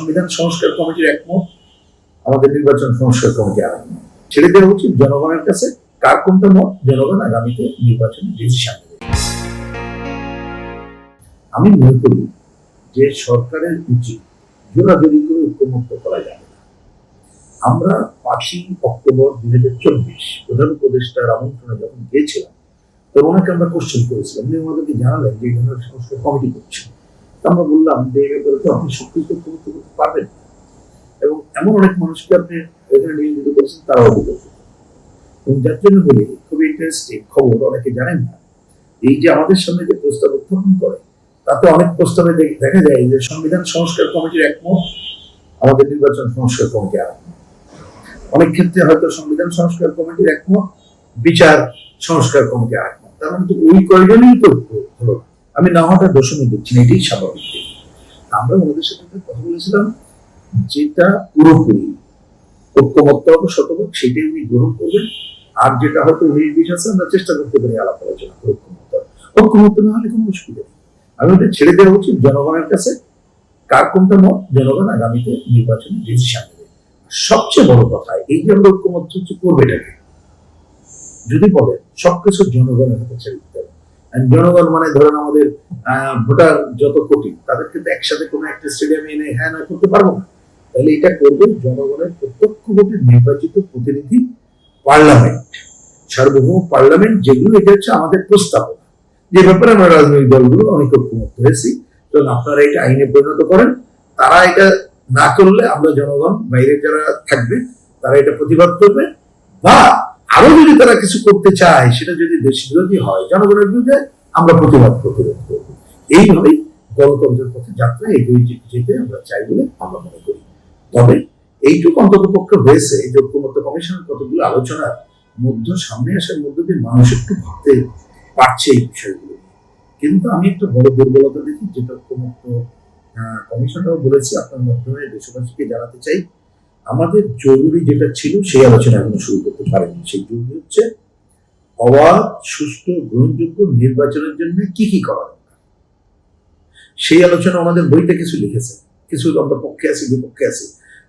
সংবিধান সংস্কার কমিটির একমত। আমাদের নির্বাচন সংস্কার কমিটি আর। ছেড়ে দেওয়া উচিত জনগণের কাছে কার কোনটা মত, জনগণ আগামীতে নির্বাচনে ডিসিশন আমি মনে করি যে সরকারের উচিত জোরাজোরি করে ঐক্যমুক্ত করা যাবে না। আমরা পাঁচই অক্টোবর দুই হাজার চব্বিশ প্রধান উপদেষ্টার আমন্ত্রণে যখন গিয়েছিলাম, তখন ওনাকে আমরা কোশ্চেন করেছিলাম। উনি আমাদেরকে জানালেন যে এই ধরনের সংস্কার কমিটি করছে। আমরা বললাম যে এই ব্যাপারে তো আপনি সবকিছু ঐক্যমুক্ত করতে পারবেন। এবং এমন অনেক মানুষকে আপনি এখানে নিয়োজিত করেছেন, তারাও অভিযোগ এবং যার জন্য বলি, খুবই ইন্টারেস্টিং খবর, অনেকে জানেন না। এই যে আমাদের সামনে যে প্রস্তাব উত্থাপন করে, তাতে অনেক প্রস্তাবে দেখা যায় যে সংবিধান সংস্কার কমিটির একমত আমাদের নির্বাচন সংস্কার কমিটি আর অনেক ক্ষেত্রে হয়তো সংবিধান সংস্কার কমিটির একমত বিচার সংস্কার কমিটি আর তার মানে তো ওই কয়জনই তো হলো। আমি না হওয়াটা দোষণী দিচ্ছি না, এটাই স্বাভাবিক। আমরা ওনাদের সাথে কথা বলেছিলাম, যেটা পুরোপুরি ঐক্যমত্য হবে শতভাগ সেটাই উনি গ্রহণ করবেন। আর যেটা হয়তো উনিশ বিশ আছে, আমরা চেষ্টা করতে পারি আলাপ আলোচনা করে ঐক্যমত্য। না হলে কোনো অসুবিধা নেই। আমি ওটা ছেড়ে দেওয়া উচিত জনগণের কাছে। কার কোনটা মত, জনগণ আগামীতে নির্বাচনে ডিসিশন নেবে। সবচেয়ে বড় কথা, এই যে আমরা ঐক্যমত্য হচ্ছে, করবে এটাকে। যদি বলে সবকিছু জনগণের হাতে ছেড়ে জনগণ মানে ধরেন আমাদের ভোটার যত কোটি তাদেরকে তো একসাথে কোনো একটা স্টেডিয়ামে এনে হ্যাঁ না করতে পারব না। তাহলে এটা করবে জনগণের প্রত্যক্ষ ভোটে নির্বাচিত প্রতিনিধি পার্লামেন্ট। সার্বভৌম পার্লামেন্ট যেগুলো, এটা হচ্ছে আমাদের প্রস্তাবনা। যে ব্যাপারে আমরা রাজনৈতিক দলগুলো অনেক ঐক্যমত হয়েছি। তো আপনারা এটা আইনে পরিণত করেন। তারা এটা না করলে আমরা জনগণ বাইরে যারা থাকবে, তারা এটা প্রতিবাদ করবে। বা আরও যদি তারা কিছু করতে চায়, সেটা যদি দেশ বিরোধী হয়, জনগণের বিরুদ্ধে আমরা প্রতিবাদ প্রতিরোধ করব। এইভাবেই গণতন্ত্রের পথে যাত্রা এগিয়ে যেতে আমরা চাই বলে আমরা মনে করি। তবে এইটুকু অন্তত পক্ষে হয়েছে যে ঐক্যমত্য কমিশনের কতগুলো আলোচনার মধ্যে সামনে আসার মধ্য দিয়ে মানুষ একটু ভাবতে পারছে এই বিষয়গুলো কিন্তু আমি একটা বড় দুর্বলতা দেখি, যেটা ঐক্যমত্য কমিশনরাও বলেছি, আপনার মাধ্যমে দেশবাসীকে জানাতে চাই। আমাদের জরুরি যেটা ছিল সেই আলোচনা এখনও শুরু করতে পারেনি। সেই জরুরি হচ্ছে অবাধ সুষ্ঠু গ্রহণযোগ্য নির্বাচনের জন্য কি কি করা দরকার। সেই আলোচনা আমাদের বইতে কিছু লিখেছে। কিছু আমরা পক্ষে আছি, বিপক্ষে আছি।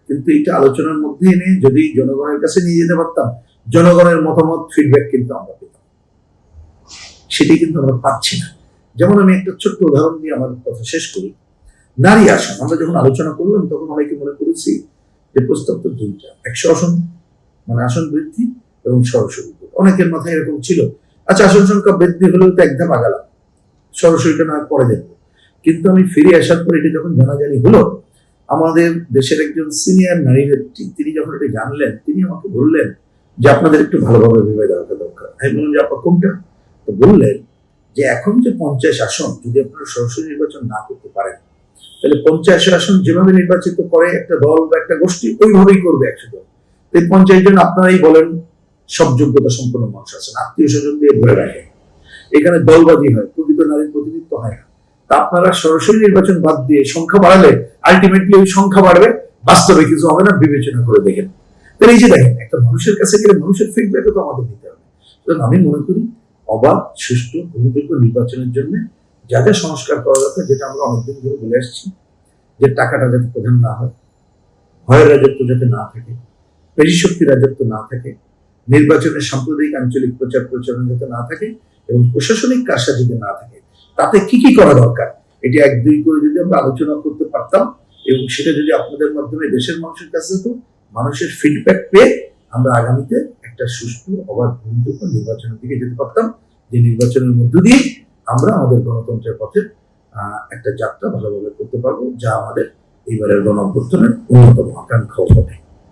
কিন্তু এটা আলোচনার মধ্যে এনে যদি জনগণের কাছে নিয়ে যেতে পারতাম, জনগণের মতামত ফিডব্যাক কিন্তু আমরা পেতাম। সেটি কিন্তু আমরা পাচ্ছি না। যেমন আমি একটা ছোট্ট উদাহরণ দিয়ে আমার কথা শেষ করি। নারী আসন, আমরা যখন আলোচনা করলাম, তখন অনেকে মনে করেছি যে প্রস্তাব তো দুইটা। একশো আসন মানে আসন বৃদ্ধি এবং সরাসরি। অনেকের মাথায় এরকম ছিল। আচ্ছা আসন সংখ্যা বৃদ্ধি হলেও তো একদম আগালাম। সরাসরিটা না পরে দেখব। কিন্তু আমি ফিরে আসার পর এটা যখন জানাজানি হলো, আমাদের দেশের একজন সিনিয়র নারী নেত্রী তিনি যখন এটা জানলেন, তিনি আমাকে বললেন যে আপনাদের একটু ভালোভাবে ভেবে দেওয়াটা দরকার। আমি বললাম, যে আপনার কোনটা? তো বললেন যে, এখন যে পঞ্চাশ আসন, যদি আপনারা সরাসরি নির্বাচন না করতে পারেন তাহলে পঞ্চাশ আসন যেভাবে নির্বাচিত করে একটা দল বা একটা গোষ্ঠী, ওইভাবেই করবে একশো দল এই পঞ্চাশ জন আপনারাই বলেন, সব যোগ্যতা সম্পন্ন মানুষ আছেন আত্মীয় স্বজন দিয়ে ভরে রাখে। এখানে দলবাজি হয়, প্রকৃত নারীর প্রতিনিধিত্ব হয় না। তা আপনারা সরাসরি নির্বাচন বাদ দিয়ে সংখ্যা বাড়ালে আলটিমেটলি ওই সংখ্যা বাড়বে, বাস্তবে কিছু হবে না, বিবেচনা করে দেখেন। তাহলে এই যে দেখেন, একটা মানুষের কাছে গেলে মানুষের ফিডব্যাকও তো আমাদের নিতে হবে। আমি মনে করি, অবাধ, সুষ্ঠু গ্রহণযোগ্য নির্বাচনের জন্য যা যা সংস্কার করা দরকার, যেটা আমরা অনেকদিন ধরে বলে আসছি, যে টাকাটা যাতে প্রধান না হয়, ভয়ের রাজত্ব যাতে না থাকে পেশিশক্তি রাজত্ব না থাকে, নির্বাচনের সাম্প্রদায়িক আঞ্চলিক প্রচার প্রচারণা যাতে না থাকে এবং প্রশাসনিক কাজটা যদি না থাকে, তাতে কি কি করা দরকার? এটি এক দুই করে যদি আমরা আলোচনা করতে পারতাম এবং সেটা যদি আপনাদের মাধ্যমে দেশের মানুষের কাছে যেত মানুষের ফিডব্যাক পেয়ে আমরা আগামীতে একটা সুষ্ঠু, অবাধ গ্রহণযোগ্য নির্বাচনের দিকে যেতে পারতাম, যে নির্বাচনের মধ্য দিয়ে আমরা আমাদের গণতন্ত্রের পথে একটা যাত্রা ভালোভাবে করতে পারব, যা আমাদের এইবারের গণ অভ্যর্থনের অন্যতম আকাঙ্ক্ষাও বটে